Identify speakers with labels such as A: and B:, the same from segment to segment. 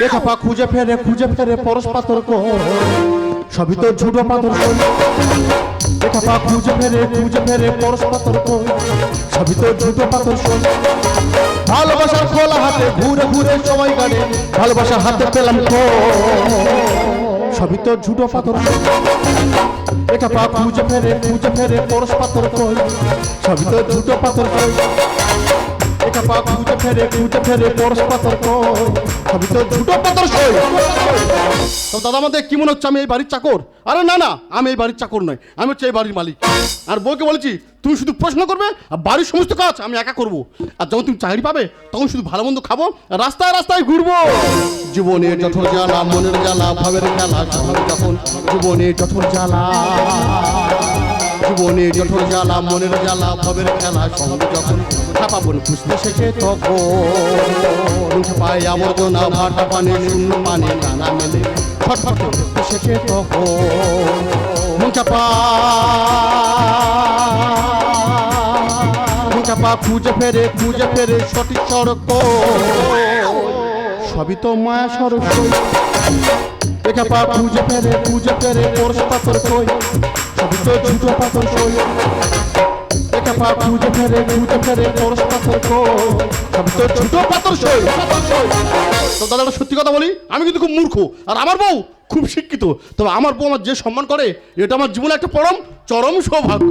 A: দেখা পা খুঁজে ফেরে খুঁজে ফেরে পরশ পাথর কই সবই তো ঝুটো পাথর কই দেখা পা খুঁজে ফেরে খুঁজে ফেরে পরশ পাথর কই সবই তো ঝুটো পাথর কই ভালোবাসার খোলা হাতে, ঘুরে ঘুরে সময় কাটে। ভালোবাসার হাতে পেলাম খো সবই তো ঝুটো পাথর। এটা পা, খুঁজে ফেরে খুঁজে ফেরে, পরশ পাথর কই। সবই তো ঝুটো পাথর কই। এটা পা খুঁজে ফেরে খুঁজে ফেরে, পরশ পাথর সবই তো ঝুটো পাথর কই তো দাদা আমাদের কি মনে হচ্ছে, আমি এই বাড়ির চাকর? আরে না না, আমি এই বাড়ির চাকর নয় আমি হচ্ছে এই বাড়ির মালিক। আর বউকে বলেছি, তুমি শুধু প্রশ্ন করবে আর বাড়ির সমস্ত কাজ আমি একা করব। আর যখন তুমি চাকরি পাবে, তখন শুধু ভালো মন্দ খাব রাস্তায় রাস্তায় ঘুরবো। জীবনে জঠর জ্বালা, মনের জ্বালা, ভাবের যখন যখন, জীবনে জঠর জ্বালা। জীবনে জ্বালা, মনের জ্বালা, ভাবের খেলা, সঙ্গে যখন ছাপা বোন খুঁজতে শেখে তখন পায় আবর্জনা, ভাটা পানে, শূন্য পানে, নানা মেলে ছটফট করতে তখন। চাপা খুঁজে ফেরে খুঁজে ফেরে সঠিক সড়ক সবই তো মায়া সড়ক দেখা পা, খুঁজে ফেরে খুঁজে ফেরে, পরশ পাথর কই? তো ঝুটো পাথর কই দেখা পা খুঁজে ফেরে খুঁজে ফেরে সত্যি কথা বলি, আমি কিন্তু খুব মূর্খ। আর আমার বউ খুব শিক্ষিত তবে আমার বউ আমার যে সম্মান করে এটা আমার জীবনে একটা পরম চরম সৌভাগ্য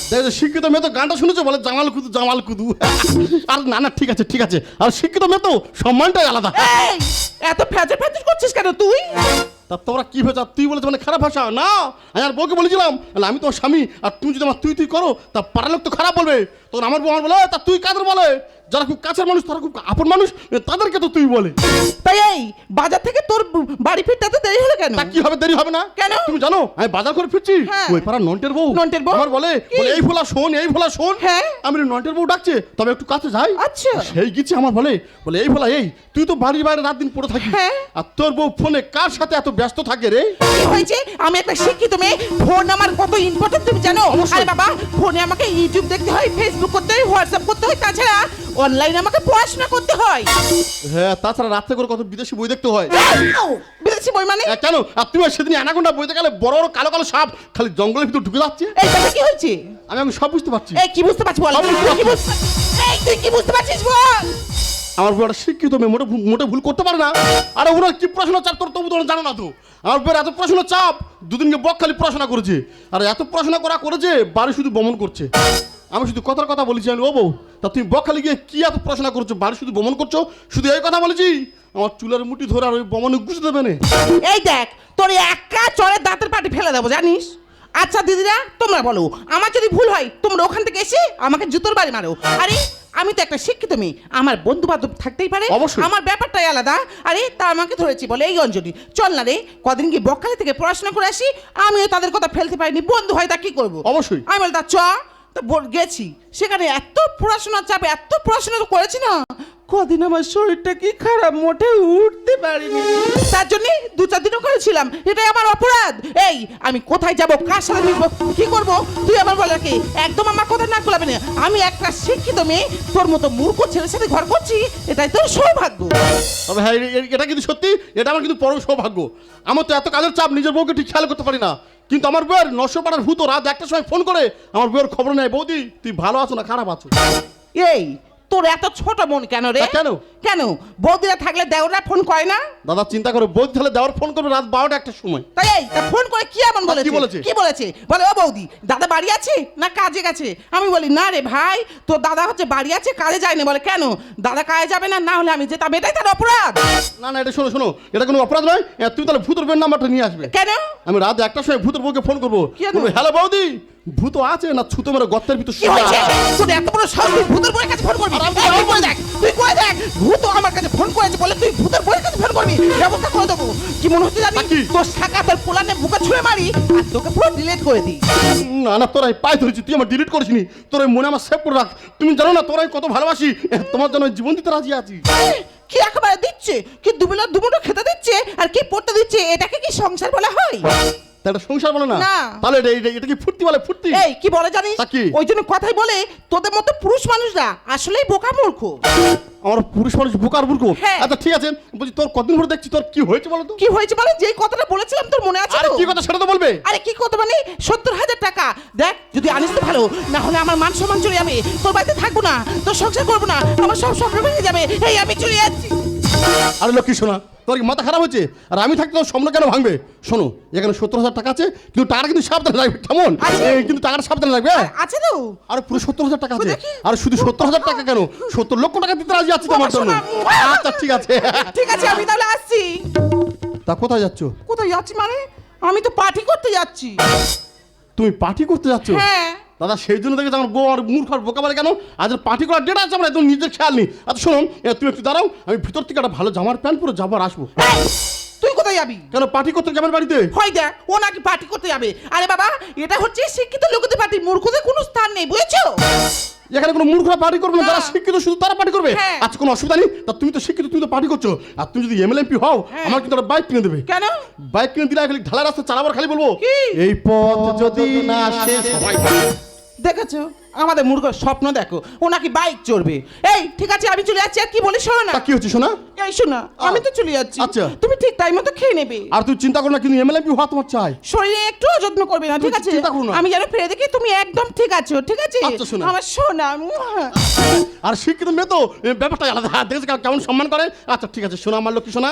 A: শিক্ষিত মেয়ে তো গানটা শুনেছো? বলে জামাল কুদু জামাল কুদু। আর না না ঠিক আছে ঠিক আছে। আর শিক্ষিত মেয়ে তো সম্মানটাই আলাদা।
B: এত ফ্যাচর ফ্যাচর করছিস কেন তুই?
A: তা তোরা কি ভেজা তুই বলেছ মানে খারাপ ভাষা? না আমি আর বউকে বলেছিলাম আমি তোমার স্বামী আর তুমি যদি আমার তুই তুই করো তা পাড়ার লোক তো খারাপ বলবে। তখন আমার বউ আমার বলে তা তুই কাদের বলে? যারা খুব কাছের মানুষ তারা খুব আপন মানুষ তাদেরকে তো তুই বলে।
B: তাই এই বাজার থেকে তোর বাড়ি ফিরতে এত দেরি হলো কেন?
A: তা কি হবে দেরি হবে না?
B: কেন?
A: তুমি জানো আমি বাজার করে ফিরছি।
B: হ্যাঁ।
A: ওই পাড়া নন্টের বউ
B: নন্টের বউ?
A: আমার বলে বলে এই ফোলা শোন এই ফোলা শোন।
B: হ্যাঁ।
A: আমি নন্টের বউ ডাকছে তবে একটু কাছে যাই।
B: আচ্ছা।
A: সেই গেছি আমার বলে বলে এই ফোলা এই তুই তো বাড়ির বাইরে রাত দিন পড়ে থাকিস
B: হ্যাঁ।
A: আর তোর বউ ফোনে কার সাথে এত ব্যস্ত থাকে রে?
B: কি হয়েছে? আমি একটা শিক্ষিত মেয়ে। ফোন আমার কত ইম্পর্টেন্ট তুমি জানো? আরে বাবা ফোনে আমাকে ইউটিউব দেখতে হয় ফেসবুক করতে হয় হোয়াটসঅ্যাপ করতে হয় তাছাড়া অনলাইনে আমাকে পড়াশোনা করতে হয়।
A: হ্যাঁ তাছাড়া রাত্রে করে কত বিদেশি বই দেখতে হয়।
B: বিদেশি বই মানে?
A: কেন? আর তুমি সেদিন অ্যানাকোন্ডা বইতে গেলে বড় বড় কালো কালো সাপ খালি জঙ্গলের ভিতর ঢুকে যাচ্ছে।
B: এই তাতে কি হয়েছে?
A: আমি আমি সব বুঝতে পারছি।
B: এই কি বুঝতে পারছিস বল? কি
A: পারছি।
B: বুঝতে এই তুই কি বুঝতে পারছিস বল?
A: আমার একটা শিক্ষিত মেয়ে মোটে মোটে ভুল করতে পারে না। আরে ওনার কি পড়াশোনা চাপ তোর তবু তোরা জানো না তো? আমার বউয়ের এত প্রশ্ন চাপ দুদিনকে বক খালি পড়াশোনা করেছে। আর এত পড়াশোনা করা করেছে বাড়ি শুধু বমন করছে। আমি শুধু কথার কথা বলেছি আমি ও বউ তা তুমি বকখালি গিয়ে কি এত পড়াশোনা করছ? বাড়ি শুধু বমন করছ? শুধু এই কথা বলেছি? আমার চুলের মুঠি ধরে আর ওই বমনে গুছে দেবে না।
B: এই দেখ তোর একা চরে দাঁতের পাটি ফেলে দেবো জানিস? আচ্ছা দিদিরা তোমরা বলো আমার যদি ভুল হয় তোমরা ওখান থেকে এসে আমাকে জুতোর বাড়ি মারো। আরে আমি তো একটা শিক্ষিত মেয়ে আমার বন্ধু বান্ধব থাকতেই পারে।
A: অবশ্যই।
B: আমার ব্যাপারটাই আলাদা। আরে তা আমাকে ধরেছি বলে এই অঞ্জলি চল না রে কদিন গিয়ে বকখালি থেকে পড়াশোনা করে আসি আমিও তাদের কথা ফেলতে পারিনি বন্ধু হয় তা কি করব?
A: অবশ্যই।
B: আমি বলি তা চ গেছি। সেখানে এত পড়াশোনার চাপে, এত পড়াশোনা করেছি না। কদিন আমার শরীরটা কি খারাপ, মোটে উঠতে পারিনি। তার জন্য দু চার দিনও করেছিলাম এটাই আমার অপরাধ। এই, আমি কোথায় যাব? কার সাথে মিশবো? কি করব? তুই আমার বলার কি একদম আমার কথা না করলাবে না। আমি একটা শিক্ষিত মেয়ে, তোর মতো মূর্খ ছেলের সাথে ঘর করছি, এটাই তোর সৌভাগ্য।
A: তবে হ্যাঁ এটা কিন্তু সত্যি, এটা আমার কিন্তু পরম সৌভাগ্য। আমার তো এত কাজের চাপ, নিজের বউকে ঠিক খেয়াল করতে পারি না। কিন্তু আমার বউয়ের নশো পাড়ার ভূত রাত একটার সময় ফোন করে, আমার বউয়ের খবর নেয় বৌদি, তুই ভালো আছো না খারাপ আছো?
B: এই তোর এত ছোট মন কেন রে?
A: কেন?
B: কেন? বৌদিরা থাকলে দেওরা ফোন করে না?
A: দাদা চিন্তা করে বৌদি তাহলে দেওয়ার ফোন করবে রাত বারোটা একটা সময়।
B: তাই এই তা ফোন করে কি এমন বলেছে
A: কি বলেছে?
B: কি বলেছে? বলে ও বৌদি দাদা বাড়ি আছে না কাজে গেছে? আমি বলি না রে ভাই তোর দাদা হচ্ছে বাড়ি আছে কাজে যায়নি। বলে কেন? দাদা কাজে যাবে না না হলে আমি যেতাম। এটাই তার অপরাধ।
A: না না এটা শোনো শোনো এটা কোনো অপরাধ নয়। তুমি তাহলে ভূতের বউয়ের নাম্বারটা নিয়ে আসবে।
B: কেন?
A: আমি রাত একটার সময় ভূতের বউকে ফোন করব? হ্যালো বৌদি ভূত আছে না ছুতো মেরে গর্তের ভিতর
B: কি হয়েছে? তোর এত বড় সাহস ভূতের বইয়ের কাছে ফোন করবি।
A: আর আমি
B: এই, তুই দেখ তুই করে দেখ? ভূত আমার কাছে ফোন করেছে বলে তুই ভূতের বইয়ের কাছে ফোন করবি। ব্যবস্থা করে দেবো। কি মনে হচ্ছে জানি তোর শাখা তোর পোলানে বুকে ছুঁয়ে মারি আর তোকে পুরো ডিলিট করে দিই।
A: না না তোরাই পায়ে ধরেছি তুই আমার ডিলিট করিসনি তোর ওই মনে আমার সেভ করে রাখ। তুমি জানো না তোরাই কত ভালোবাসি। তোমার জন্য জীবন দিতে রাজি আছি।
B: কি একেবারে দিচ্ছে? কি দুবেলা দুমুটো খেতে দিচ্ছে? আর কি পড়তে দিচ্ছে? এটাকে কি সংসার বলা হয়?
A: তা সংসার বলে না।
B: না।
A: তাহলে এটা- এটা- এটা কি ফুর্তি বলে? ফুর্তি।
B: এই কি বলে জানিস?
A: তা কি?
B: ওই জন্য কথাই বলে তোদের মতো পুরুষ মানুষরা আসলেই বোকা মূর্খ।
A: আমার পুরুষ মানুষ বোকার বুড়কো
B: হ্যাঁ।
A: আচ্ছা ঠিক আছে। বলছি তোর কতদিন ধরে দেখছি তোর কি হয়েছে বলো তো?
B: কি হয়েছে মানে যেই কথাটা বলেছিলাম তোর মনে আছে
A: আরে
B: তো?
A: কি কথা সেটা তো বলবে।
B: আরে কি কথা মানে সত্তর হাজার টাকা। দেখ যদি আনিস তো ভালো না হলে আমার মান সম্মান চলে যাবে। তোর বাড়িতে থাকব না তোর সংসার করব না আমার সব স্বপ্ন ভেঙে যাবে। এই আমি চলে যাচ্ছি।
A: আরে লক্ষ্মী শোনা তোর কি মাথা খারাপ হচ্ছে আর আমি থাকতে তোর স্বপ্ন কেন ভাঙবে? শোনো এখানে সত্তর হাজার টাকা আছে কিন্তু টাকাটা কিন্তু সাবধানে লাগবে কেমন? কিন্তু টাকাটা সাবধানে রাখবে হ্যাঁ?
B: আছে তো।
A: আর পুরো সত্তর হাজার টাকা আছে। আর শুধু সত্তর হাজার টাকা কেন? সত্তর লক্ষ টাকা দিতে রাজি আছি তোমার জন্য। আচ্ছা ঠিক আছে।
B: ঠিক আছে আমি তাহলে আসছি।
A: তা কোথায় যাচ্ছ?
B: কোথায় যাচ্ছি মানে? আমি তো পার্টি করতে যাচ্ছি।
A: তুমি পার্টি করতে যাচ্ছ?
B: হ্যাঁ।
A: দাদা সেই জন্য দেখেছি আমার বউ আর মূর্খ আর বোকা বলে কেন? আজ পার্টি করার ডেট আছে আমার একদম নিজের খেয়াল নেই। আচ্ছা শোনো তুমি একটু দাঁড়াও আমি ভিতর থেকে একটা ভালো জামার প্যান্ট পরে যাব আর আসব।
B: তুই কোথায় যাবি?
A: কেন পার্টি করতে যাবেন বাড়িতে?
B: হয় দেখ ও নাকি পার্টি করতে যাবে। আরে বাবা এটা হচ্ছে শিক্ষিত লোকদের পার্টি মূর্খদের কোনো স্থান নেই বুঝেছ?
A: এখানে কোনো মূর্খরা পার্টি করবে না। যারা শিক্ষিত শুধু তারা পার্টি করবে?
B: হ্যাঁ।
A: আচ্ছা কোনো অসুবিধা নেই? তা তুমি তো শিক্ষিত তুমি তো পার্টি করছ। আর তুমি যদি এমএলএমপি হও। আমার কিন্তু বাইক কিনে দেবে।
B: কেন?
A: বাইক কিনে দিলে খালি ঢালা রাস্তা চালাবার খালি বলব। এই পথ যদি না শেষ হয়
B: দেখেছ? আমাদের মূর্খ স্বপ্ন দেখো ও নাকি বাইক চড়বে। এই ঠিক আছে আমি চলে যাচ্ছি আর কি বলি শোনো না।
A: তা কি হচ্ছে শোনা?
B: এই শোনা আমি তো চলে যাচ্ছি।
A: আচ্ছা।
B: তুমি ঠিক টাইম মতো খেয়ে নেবে।
A: আর তুই চিন্তা করো না কিন্তু এমএলএমপি হওয়া তোমার চাই?
B: শরীরে একটু যত্ন করবে না ঠিক আছে?
A: চিন্তা করো না।
B: আমি যেন ফিরে দেখি তুমি একদম ঠিক আছো ঠিক আছে?
A: আচ্ছা, শোনা।
B: আমার মুয়া।
A: আর শিক্ষিত মেয়ে তো এ, ব্যাপারটা আলাদা। হ্যাঁ দেখেছি কেমন সম্মান করে? আচ্ছা ঠিক আছে শোনা আমার লক্ষ্মী শোনা।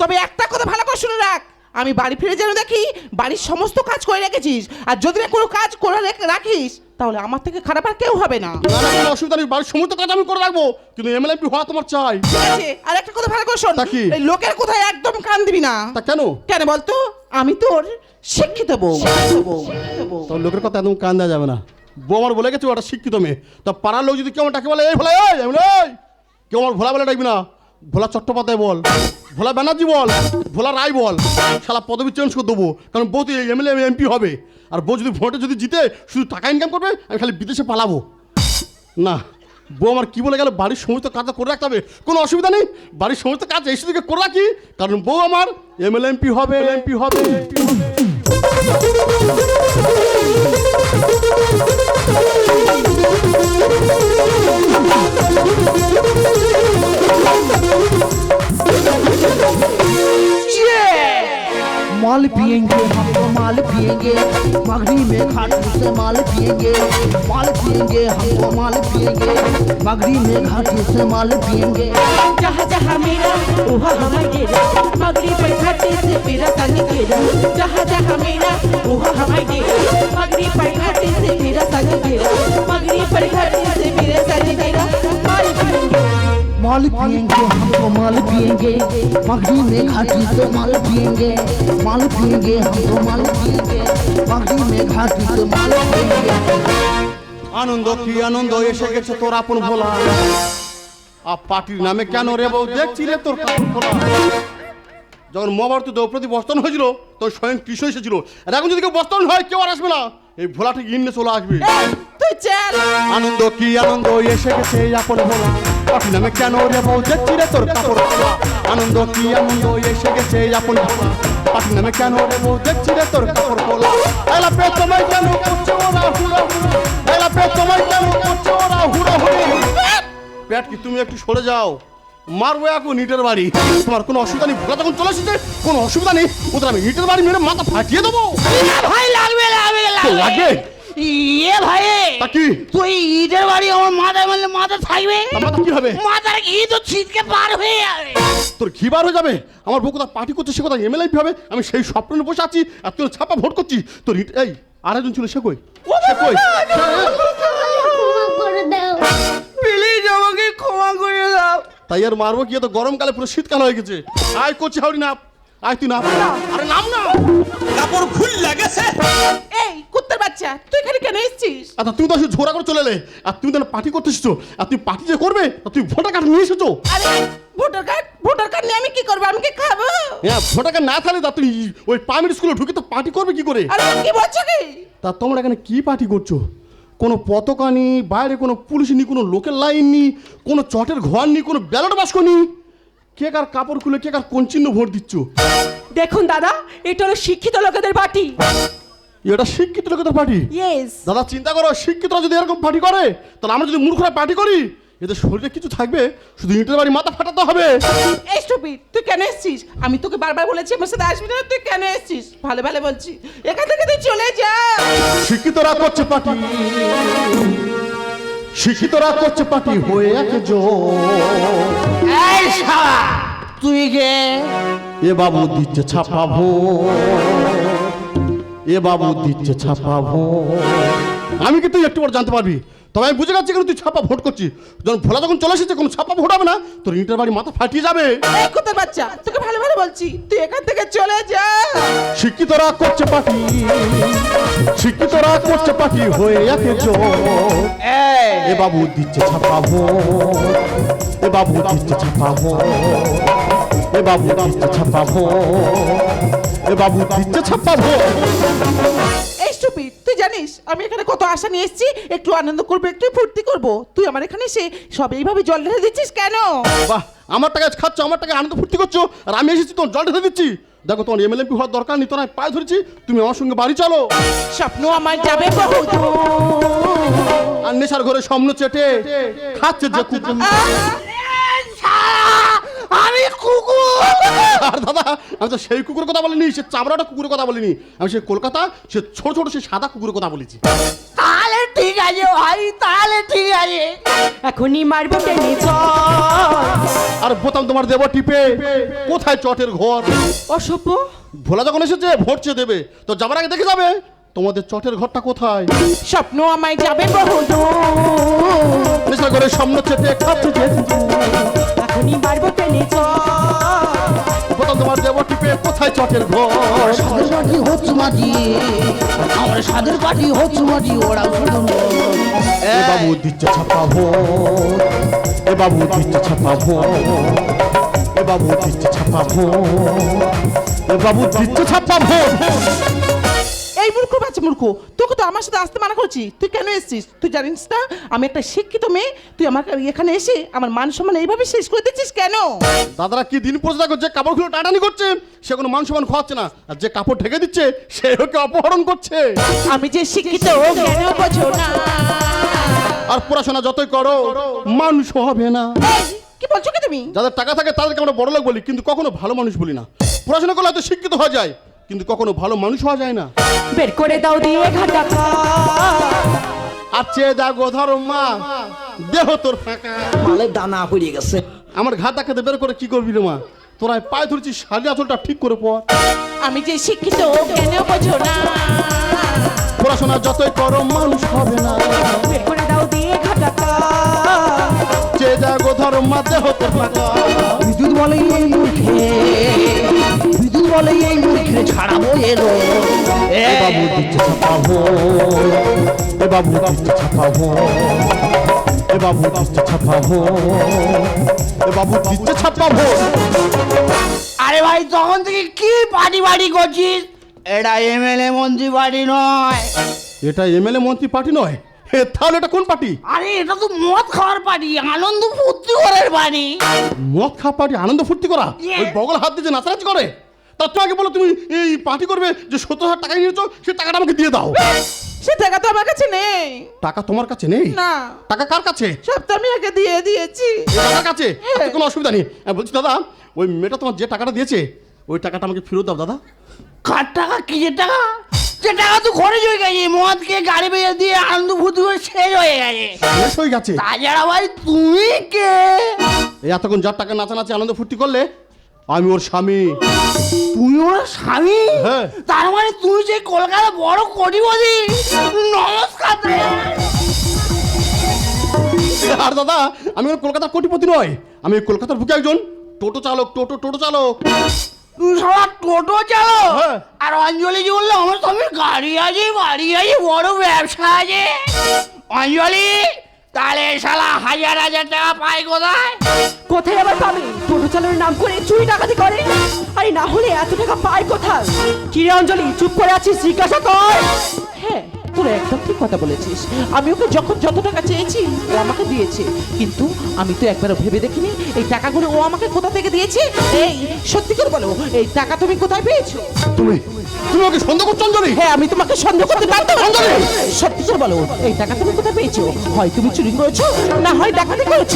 B: তবে একটা কথা ভালো করে শুনে রাখ। আমি বাড়ি ফিরে যেন দেখি বাড়ির সমস্ত কাজ করে রেখেছিস। আর যদি না কোনো কাজ করে রেখে- রাখিস তাহলে আমার থেকে খারাপ আর কেউ হবে না।
A: না না কোনো অসুবিধা নেই। বাড়ির সমস্ত কাজ আমি করে রাখব। কিন্তু এমএলএমপি হওয়া তোমার চাই।
B: ঠিক আছে আর একটা কথা ভালো করে শোন।
A: কি?
B: এই লোকের কোথায় একদম কান দিবি না।
A: তা কেন?
B: কেন বলতো? আমি তোর শিক্ষিত বউ।
A: তোর লোকের কথা একদম কান দেওয়া যাবে না। বউ আমার বলে গেছে ওটা শিক্ষিত মেয়ে। তা পাড়ার লোক যদি কেমন ডাকে বলে এই ভোলা এই এমন এই কেউ আমার ভোলা বলে ডাকবি না। ভোলা চট্টোপাধ্যায় বল, ভোলা ব্যানার্জি বল, ভোলা রায় বল, শালা পদবি চেঞ্জ করে দেবো। কারণ বউ তো এমএলএ এমপি হবে। আর বউ যদি ভোটে যদি জিতে, শুধু টাকা ইনকাম করবে, আমি খালি বিদেশে পালাবো। না, বউ আমার কী বলে গেল? বাড়ির সমস্ত কাজটা করে রাখতে হবে। কোনো অসুবিধা নেই। বাড়ির সমস্ত কাজ এসে দিকে করে রাখি। কারণ বউ আমার এমএলএ এমপি হবে এমপি হবে MP হবে।
C: माल पिएँगे हम तो माल पिएँगे मगरी में घाटी से माल पिएँगे माल पिएँगे हम तो माल पिएँगे मगरी में घाटी से माल पिएँगे
D: जहाँ जहाँ मेरा, वहाँ हवा डेरा मगरी पर घाटे से मेरा संग घेरा जहाँ जहाँ मेरा पिएंगे
C: हम तो माल पिएंगे मगरी में घाटी से माल पिएंगे माल पिएंगे हम तो माल पिएंगे मगरी में घाटी से माल पिएंगे
A: আনন্দ কি আনন্দ এসে গেছে তোর আপন ভোলা আর পার্টির নামে কেন রে বউ দেখছি রে তোর কাপড় খোলা যখন মহাভারত দ্রৌপদী বস্ত্রণ হয়েছিল তখন স্বয়ং কৃষ্ণ এসেছিল আর এখন যদি কেউ বস্ত্রণ হয় কেউ আর আসবে না এই ভোলা ঠিক ইন্নে চলে আসবে
B: তুই চল
A: আনন্দ কি আনন্দ এসে গেছে আপন ভোলা কেন রে বউ? দেখছি রে তোর কাপড় আনন্দ কি আনন্দ এসে গেছে আপন কেন রে বউ? দেখছি রে তোর কাপড় খোলা। এলা পে তোমায় কেন করছে ওরা হুড়া এলা পে তোমায় কেন করছে ওরা হুড়া হুড়ি? পেট কি তুমি একটু সরে যাও। মারবো এখন ইটের বাড়ি। তোমার কোনো অসুবিধা নেই? ভোলা যখন চলে এসেছে কোনো অসুবিধা নেই? ওদের আমি ইটের বাড়ি মেরে মাথা ফাটিয়ে দেবো।
C: ভাই লাগবে? ইয়ে ভাই।
A: কি?
C: তুই ঈদের বাড়ি আমার মাথায় মারলে মাথা থাকবে
A: তা মাথা কি হবে?
C: মাথার ঘি তো ছিটকে পার হয়ে যাবে।
A: তোর ঘি বার হয়ে যাবে? আমার বউ পার্টি করছে সে কোথায় এমএলএ হবে? আমি সেই স্বপ্ন বসে আছি আর তুই ছাপা ভোট করছিস তোর এই আরেকজন ছিল সে কই? সে কই?
B: প্লিজ আমাকে ক্ষমা করে দাও।
A: তাই আর মারবো কি? তো গরমকালে পুরো শীতকাল হয়ে গেছে। আয় করছি হাওড়ি না। আয় তুই না আরে নাম না।
E: কাপড় ভুল লাগেছে।
B: এই কুত্তার বাচ্চা তুই এখানে কেন এসেছিস?
A: আচ্ছা তুমি তো আসলে ঝোরা করে চলে এলে। আর তুমি তো পার্টি করতে এসেছ। আর তুমি পার্টি যে করবে আর তুমি ভোটার কার্ড নিয়ে এসেছ।
B: আরে ভোটার কার্ড ভোটার কার্ড নিয়ে আমি কি করব? আমি কি খাব?
A: হ্যাঁ ভোটার কার্ড না থাকলে তা তুমি ওই প্রাইমারি স্কুলে ঢুকে তো পার্টি করবে কি করে?
B: আরে কি বলছো কি?
A: তা তোমরা এখানে কি পার্টি করছ? কোনো পতাকা নেই বাইরে কোনো পুলিশ নেই কোনো লোকের লাইন নেই কোনো চটের ঘর নেই কোনো ব্যালট বাস্ক নেই কে কার কাপড় খুলে কে কার কোন চিহ্ন ভোট দিচ্ছ?
D: দেখুন দাদা এটা হলো শিক্ষিত লোকেদের পার্টি।
A: এটা শিক্ষিত লোকেদের পার্টি?
D: ইয়েস
A: দাদা চিন্তা করো শিক্ষিতরা যদি এরকম পার্টি করে তাহলে আমরা যদি মূর্খরা পার্টি করি এদের শরীরে কিছু থাকবে শুধু ইটের বাড়ি মাথা ফাটাতে হবে।
B: এই স্টুপিড তুই কেন এসেছিস? আমি তোকে বারবার বলেছি আমার সাথে আসবি না তুই কেন এসেছিস? ভালো ভালো বলছি। এখান থেকে তুই চলে যা।
A: শিক্ষিতরা করছে পার্টি। শিক্ষিতরা করছে পাটি হয়ে একে
C: এই শালা তুই গে
A: এ বাবু দিচ্ছে ছাপা ভো এ বাবু দিচ্ছে ছাপা ভো আমি কি তুই একটু পর জানতে পারবি। তবে আমি বুঝে গেছি কেন তুই ছাপা ভোট করছিস। যখন ভোলা যখন চলে এসেছে কোনো ছাপা ভোট হবে না তোর ইটের বাড়ি মাথা ফাটিয়ে যাবে।
B: কুত্তার বাচ্চা তোকে ভালো ভালো বলছি তুই এখান থেকে চলে যা।
A: শিক্ষিতরা করছে পার্টি শিক্ষিতরা করছে পার্টি হয়ে একে এ বাবু দিচ্ছে ছাপা ভোট এ বাবু দিচ্ছে ছাপা ভোট এ বাবু দিচ্ছে ছাপা ভোট এ বাবু দিচ্ছে ছাপা ভোট।
B: আমি এখানে কত আশা নিয়ে এসেছি একটু আনন্দ করব একটু ফুর্তি করব। তুই আমার এখানে এসে সব এইভাবে জল ঢেলে দিচ্ছিস কেন?
A: বাহ আমার টাকা খাচ্ছ আমার টাকা আনন্দ ফুর্তি করছ আর আমি এসেছি তোমার জল ঢেলে দিচ্ছি। দেখো তোমার এমএলএমপি হওয়ার দরকার নেই তোরা পায়ে ধরেছি তুমি আমার সঙ্গে বাড়ি চলো।
B: স্বপ্ন আমার যাবে বহু
A: আর নেশার ঘরে স্বপ্ন চেটে খাচ্ছে যে কুকুর।
C: আমি কুকুর!
A: আর দাদা আমি তো সেই কুকুরের কথা বলিনি সে চামড়াটা কুকুরের কথা বলিনি। আমি সে কলকাতা সে ছোট ছোট সে সাদা কুকুরের কথা বলেছি।
C: তাহলে ঠিক আছে ভাই তাহলে ঠিক আছে।
D: এখনই মারবো টেনে চল
A: আর বোতাম তোমার দেবো টিপে। কোথায় চটের ঘর?
D: অসভ্য।
A: ভোলা যখন এসেছে ভোট চেয়ে দেবে। তো যাবার আগে দেখে যাবে। তোমাদের চটের ঘরটা কোথায়?
B: স্বপ্ন আমায় যাবে
A: নেশা করে স্বপ্ন চেটে খাচ্ছে।
D: এখনই মারবো চল
A: বোতাম তোমার দেবো টিপে কোথায় চটের ঘর?
C: সাদের পাটি হচ্ছে মাটি। আমার সাদের পাটি হচ্ছে মাটি ওরা শুধু
A: এ বাবু দিচ্ছে ছাপা ভোট এ বাবু দিচ্ছে ছাপা ভোট এ বাবু দিচ্ছে ছাপা ভোট এ বাবু দিচ্ছে ছাপা ভোট
B: এই মূর্খ বাচ্চা মূর্খ। তোকে তো আমার সাথে আসতে মানা করছি। তুই কেন এসেছিস? তুই জানিস না? আমি একটা শিক্ষিত মেয়ে। তুই আমার এখানে এসে আমার মান সম্মান এইভাবে শেষ করে দিচ্ছিস কেন?
A: দাদারা কি দিন দেখো? যে কাপড়গুলো টাটানি করছে সে কোনো মান সম্মান খোয়াচ্ছে না। আর যে কাপড় ঢেকে দিচ্ছে সে ওকে অপহরণ করছে।
B: আমি যে শিক্ষিত কেন বোঝো না?
A: আর পড়াশোনা যতই করো মানুষ হবে না।
B: কি বলছো কি তুমি?
A: যাদের টাকা থাকে তাদেরকে আমরা বড় লোক বলি কিন্তু কখনো ভালো মানুষ বলি না। পড়াশোনা করলে হয়তো শিক্ষিত হওয়া যায়। কিন্তু কখনো ভালো মানুষ হওয়া যায় না।
D: বের করে দাও দিয়ে ঘাটা।
A: আর চেয়ে যা গোধর মা দেহ তোর ফাঁকা।
C: মালের দানা পড়ে গেছে।
A: আমার ঘাট ডাকাতে বের করে কি করবি রে মা? তোরা পায়ে ধরেছিস শাড়ি আঁচলটা ঠিক করে পর।
B: আমি যে শিক্ষিত কেন বোঝো না।
A: পড়াশোনা যতই করো মানুষ হবে না।
D: বের করে দাও দিয়ে ঘাটা।
A: চেয়ে যা গোধর মা দেহ তোর ফাঁকা।
C: বিদ্যুৎ বলে মুখে। বলে এই মুখে ছাড়াবো এলো।
A: এ বাবু দিচ্ছে ছাপা ভোট এ বাবু দিচ্ছে ছাপা ভোট এ বাবু দিচ্ছে ছাপা ভোট এ বাবু দিচ্ছে ছাপা ভোট
C: আরে ভাই তখন থেকে কি পার্টি বাড়ি করছিস? এটা এমএলএ মন্ত্রী বাড়ি নয়।
A: এটা এমএলএ মন্ত্রী পার্টি নয়। হে তাহলে এটা কোন পার্টি?
C: আরে এটা তো মদ খাওয়ার পার্টি আনন্দ ফুর্তি করার বাড়ি
A: মদ খাওয়া পার্টি আনন্দ ফুর্তি করা? ওই বগল হাত দিয়ে নাচানাচি করে? তা তোমাকে বলো তুমি এই পার্টি করবে যে সত্তর হাজার টাকা নিয়েছো সে টাকাটা আমাকে দিয়ে দাও।
B: সে টাকা তো আমার কাছে নেই।
A: টাকা তোমার কাছে নেই?
B: না।
A: টাকা কার কাছে?
B: সব তো আমি আগে দিয়ে দিয়েছি।
A: এই টাকার কাছে? আচ্ছা, কোনো অসুবিধা নেই। আমি বলছি দাদা ওই মেয়েটা তোমার যে টাকাটা দিয়েছে ওই টাকাটা আমাকে ফেরত দাও দাদা।
C: কার টাকা? কিসের টাকা? যে টাকা তো খরচ হয়ে গেছে। মদ খেয়ে গাড়ি বেয়ে দিয়ে আনন্দ ফুর্তি করে শেষ হয়ে গেছে।
A: শেষ হয়ে গেছে?
C: তাছাড়া ভাই তুমি কে?
A: এই এতক্ষণ যার টাকা নাচা নাচানাচি আনন্দ ফুর্তি করলে আমি ওর স্বামী।
C: তুই ওর স্বামী?
A: হ্যাঁ।
C: তার মানে তুই যে কলকাতা বড় কোটিপতি? নমস্কার
A: আর দাদা আমি ওর কলকাতার কোটিপতি নয়। আমি ওই কলকাতার বুকে একজন টোটো চালক টোটো টোটো চালক।
C: তুই সারা টোটো চালো
A: হ্যাঁ।
C: আর অঞ্জলি যে বলল আমার স্বামীর গাড়ি আছে বাড়ি আছে বড় ব্যবসা আছে। অঞ্জলি তাহলে শালা হাজার হাজার টাকা পাই কোথায়?
D: কোথায় আবার পাবে? টোটো চালানোর নাম করে চুরি ডাকাতি করে? আরে না হলে এত টাকা পায় কোথায়? কিরে অঞ্জলি, চুপ করে আছিস, জিজ্ঞাসা কর।
B: হ্যাঁ তোর একদম ঠিক কথা বলেছিস। আমি ওকে যখন যত টাকা চেয়েছি আমাকে দিয়েছে। কিন্তু আমি তো একবারও ভেবে দেখিনি এই টাকাগুলো ও আমাকে কোথা থেকে দিয়েছে? এই সত্যি করে বলো এই টাকা তুমি কোথায় পেয়েছ?
A: তুমি তুমি ওকে সন্দেহ করছ অঞ্জলি?
B: হ্যাঁ আমি তোমাকে সন্দেহ করতে পারতাম অঞ্জলি! সত্যি করে বলো এই টাকা তুমি কোথায় পেয়েছ? হয় তুমি চুরি করেছ না হয় ডাকাতি করেছ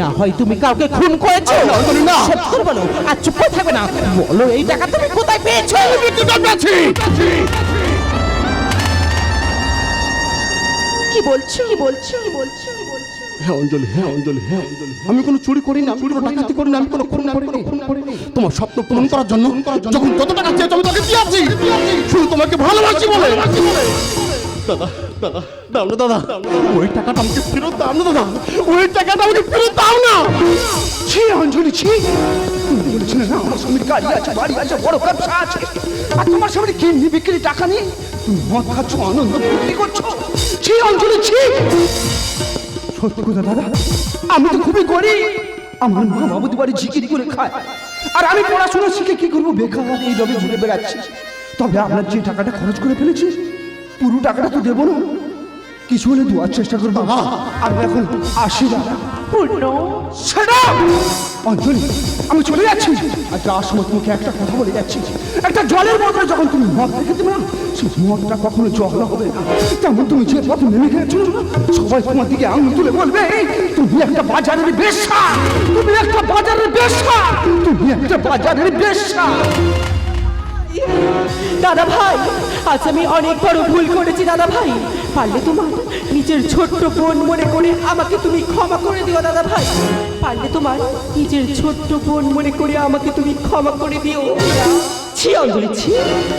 B: না হয় তুমি কাউকে খুন করেছ।
A: না, অঞ্জলি, না।
B: সত্যি করে বলো আর চুপ করে থাকবে না। বলো এই টাকা তুমি কোথায় পেয়েছ?
D: আমি কি বলছো কি বলছো? কি বলছো? কি বলছো?
A: হ্যাঁ অঞ্জলি হ্যাঁ অঞ্জলি হ্যাঁ অঞ্জলি আমি কোনো চুরি করি না কোনো ডাকাতি করি না আমি কোনো খুন করি তোমার স্বপ্ন পূরণ করার জন্য যখন যত টাকা চেয়েছো আমি তাকে দিয়েছি শুধু তোমাকে ভালোবাসি বলে। দাদা দাদা দাও না দাদা। ওই টাকাটা আমাকে ফেরত দাও না দাদা। ওই টাকাটা আমাকে ফেরত দাও না।
C: ছি অঞ্জলি ছি। তুমি বলেছিলে না আমার স্বামীর গাড়ি আছে বাড়ি আছে বড় ব্যবসা আছে। আর তোমার স্বামীর কিডনি বিক্রি টাকা নিয়ে তুমি মদ খাচ্ছ আনন্দ ফুর্তি করছ। ছি অঞ্জলি ছি। সত্যি কথা দাদা আমি তো খুবই গরিব। আমার মা বাবুদের বাড়ি ঝিকিরি করে খায়। আর আমি পড়াশোনা শিখে কি করব? বেকার এইভাবে ঘুরে বেড়াচ্ছি। তবে আপনার যে টাকাটা খরচ করে ফেলেছি পুরো টাকাটা তো দেবো না। কিছু হলে দেওয়ার চেষ্টা করব। আমি এখন আসি দাদা
D: পূর্ণ।
C: সেটা অঞ্জলি, আমি চলে যাচ্ছি। আর যাওয়ার তোমাকে একটা কথা বলে যাচ্ছি। একটা জলের বদলে যখন তুমি মদ দেবে না সেই মদটা কখনো জল হবে না। তেমন তুমি যে পথে নেমে গেছো, সবাই তোমার দিকে আঙুল তুলে বলবে, তুমি একটা বাজারের বেশ্যা! তুমি একটা বাজারের বেশ্যা! তুমি একটা বাজারের বেশ্যা!
D: দাদা ভাই, আজ আমি অনেক বড় ভুল করেছি, দাদা ভাই। পারলে তোমার নিজের ছোট্ট বোন মনে করে আমাকে তুমি ক্ষমা করে দিও, দাদা ভাই। পারলে তোমার নিজের ছোট্ট বোন মনে করে আমাকে তুমি ক্ষমা করে দিও। ছি, অঞ্জলি, ছি।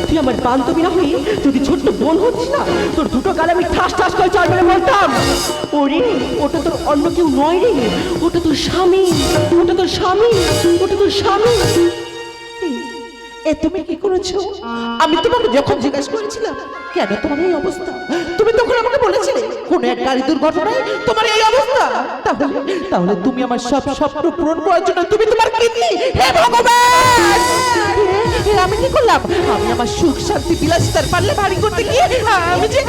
D: তুই আমার বান্ধবী না হয়ে যদি ছোট্ট বোন হচ্ছিস না, তোর দুটো গালে আমি ঠাস ঠাস করে চার মেরে বলতাম। ওরে, ওটা তোর অন্য কেউ নয় রে। ওটা তোর স্বামী, ওটা তোর স্বামী, ওটা তোর স্বামী।
B: এ তুমি কি করেছ? আমি তোমাকে যখন জিজ্ঞাসা করেছিলাম, কেন তোমার এই অবস্থা? তুমি তখন আমাকে বলেছিলে, কোন এক গাড়ি দুর্ঘটনায় তোমার এই অবস্থা? তাহলে তাহলে তুমি আমার সব স্বপ্ন পূরণ করার জন্য তুমি তোমার কিডনি? হে ভগবান! এ, এ, আমি কি করলাম? আমি আমার সুখ শান্তি বিলাসিতার পারলে ভারী করতে গিয়ে আমি যে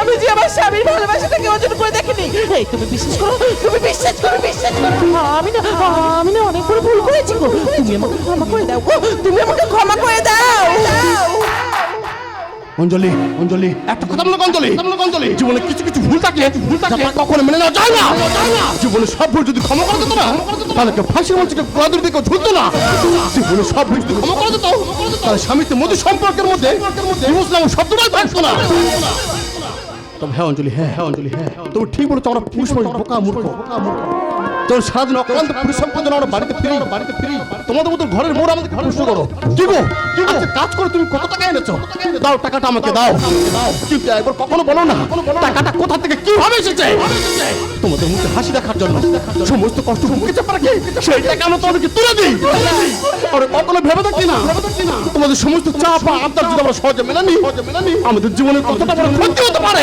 B: আমি যে আমার স্বামীর ভালোবাসাটাকে অর্জন করে দেখিনি। এই তুমি বিশ্বাস করো? তুমি বিশ্বাস করো বিশ্বাস করো? আমি না আমি না অনেক বড় ভুল করেছি গো। তুমি আমাকে ক্ষমা করে দাও গো। তুমি আমাকে ক্ষমা করে দাও।
A: অঞ্জলি অঞ্জলি একটা কথা বলো অঞ্জলি। অঞ্জলি। জীবনে কিছু কিছু ভুল থাকলে ভুল থাকলে কখনো মেনে নেওয়া যায় না। জীবনে সব ভুল যদি ক্ষমা করা যেত না তাহলে কেউ ফাঁসির মঞ্চে কেউ দিকে ঝুলতো না। জীবনে সব ভুল যদি ক্ষমা করা যেত তাহলে স্বামীতে মধু সম্পর্কের মধ্যে মুসলাম শব্দটাই থাকতো না তবে হ্যাঁ অঞ্জলি হ্যাঁ হ্যাঁ অঞ্জলি হ্যাঁ। তুমি ঠিক বলেছ আমরা পুরুষ মানুষ বোকা মূর্খ। সারাদিন অক্লান্ত পরিশ্রম করে আমরা বাড়িতে ফিরি বাড়িতে ফিরি। তোমাদের মতো ঘরের মোড় আমাদের প্রশ্ন করো। কি গো? আচ্ছা, কাজ করে তুমি কত টাকা এনেছো? দাও টাকাটা আমাকে দাও। কিন্তু একবার কখনো বলো না টাকাটা কোথা থেকে কীভাবে এসেছে? তোমাদের মুখে হাসি দেখার জন্য সমস্ত কষ্ট মুখে চাপা রাখি। সেই টাকা আমরা তোমাদেরকে তুলে দিই? আর কখনো ভেবে না। তোমাদের সমস্ত চাপ আর আবদার যদি আমরা সহজে নিই আমাদের জীবনে কতটা বড় ক্ষতি হতে পারে।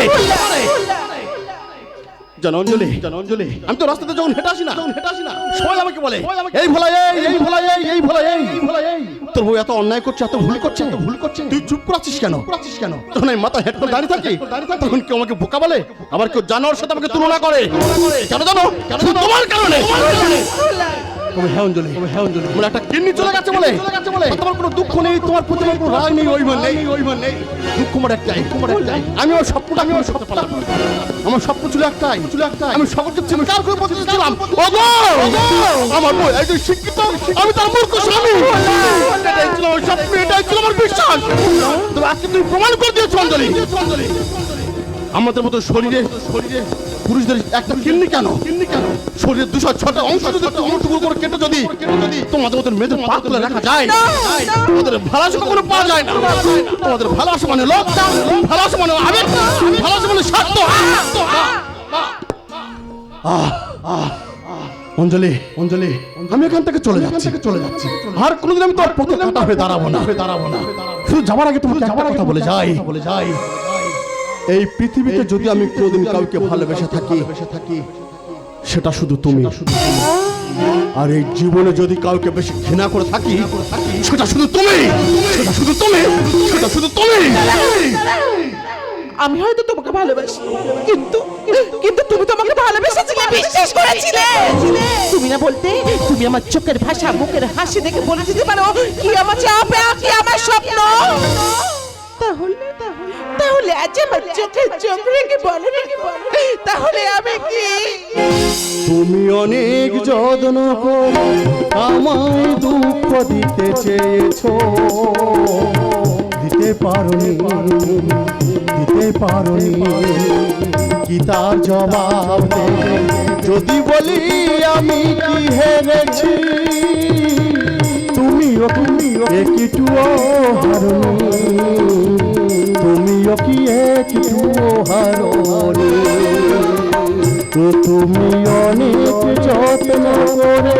A: জনঞ্জলি। জনঞ্জলি। আমি তো রাস্তাতে যখন হেঁটে আসি না যখন হেঁটে আসি না। সবাই আমাকে বলে এই ভোলা এই এই ভোলা এই এই ভোলা এই। এই ভোলা এই। তোর বউ এত অন্যায় করছে এত ভুল করছে এত ভুল করছে। তুই চুপ করাছিস কেন? করাছিস কেন? তখন আমি মাথা হেড করে দাঁড়িয়ে থাকি। তখন কেউ আমাকে বোকা বলে আবার কেউ জানোয়ার সাথে আমাকে তুলনা করে। কেন জানো? শুধু তোমার কারণে। একটা কিডনি চলে গেছে বলে? তোমার কোনো দুঃখ নেই তোমার প্রতি আমার কোনো রাগ নেই অভিমান নেই। অভিমান নেই। দুঃখ আমার একটাই। তোমার একটাই। আমি আমার স্বপ্নটা আমি আমার স্বপ্ন পালাম আমার স্বপ্ন ছিল একটাই। ছিল একটাই। আমি সকলকে চিৎকার করে বলতে ছিলাম? ওগো! আমার বই একজন শিক্ষিত আমি তার মূর্খ স্বামী। এটাই ছিল আমার স্বপ্ন এটাই ছিল আমার বিশ্বাস। তবে আজকে তুমি প্রমাণ করে দিয়েছ অঞ্জলি। আমাদের মতো শরীরে শরীরে পুরুষদের একটা কিডনি কেন? কিডনি কেন? শরীরের দুশো ছটা অংশ যদি অংশটুকু করে কেটে যদি তোমাদের মতো মেয়েদের পা তুলে রাখা যায় না। তোমাদের ভালোবাসা কখনো পাওয়া যায় না। তোমাদের ভালোবাসা মানে লোক ভালোবাসা মানে আবেগ ভালোবাসা মানে স্বার্থ। আহ, অঞ্জলি অঞ্জলি আমি এখান থেকে চলে যাচ্ছি। চলে যাচ্ছি। আর কোনোদিন আমি তোর কাটা হয়ে দাঁড়াবো না। দাঁড়াবো না। শুধু যাবার আগে তোমাকে যাবার কথা বলে যাই। বলে যাই। এই পৃথিবীতে যদি আমি কোনোদিন কাউকে ভালোবেসে থাকি থাকি সেটা শুধু তুমি। আর এই জীবনে যদি কাউকে বেশি ঘৃণা করে থাকি সেটা শুধু তুমি। সেটা শুধু তুমি। সেটা শুধু তুমি।
B: আমি হয়তো তোমাকে ভালোবাসি কিন্তু কিন্তু তুমি তো আমাকে ভালোবেসেছিলে। বিশ্বাস করেছিলে। তুমি না বলতে তুমি আমার চোখের ভাষা মুখের হাসি দেখে বলে দিতে পারো কি আমার চাপে কি আমার স্বপ্ন? তাহলে তাহলে আজ আমার চোখে চোখ রেখে বলো তাহলে আমি কি?
A: তুমি অনেক যত্ন করে, আমায় দুঃখ দিতে চেয়েছো। দিতে পারোনি দিতে পারোনি, কি তার জবাব যদি বলি আমি কি হেরেছি? তুমিও তুমিও একটুও হারনি তুমি অনেক যত্ন করে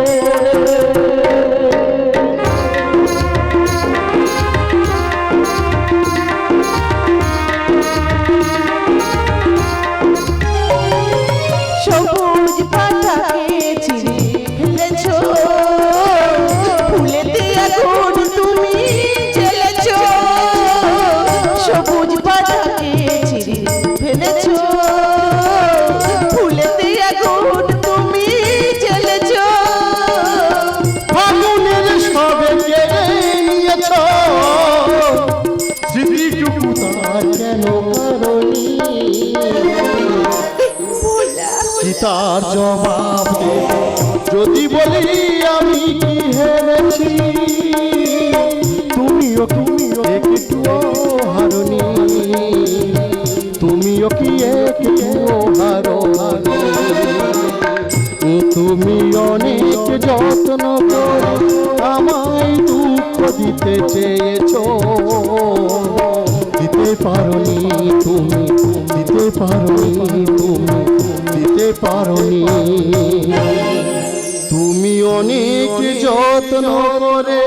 A: কি তার জবাব যদি বলি আমি কি হেরেছি? তুমিও তুমিও একটুও হারনি? তুমিও কি একটুও হারনি? তুমি অনেক যত্ন করে আমায় দুঃখ দিতে চেয়েছো। দিতে পারোনি তুমি দিতে পারোনি তুমি। দিতে পারি তুমি অনেক যত্ন করে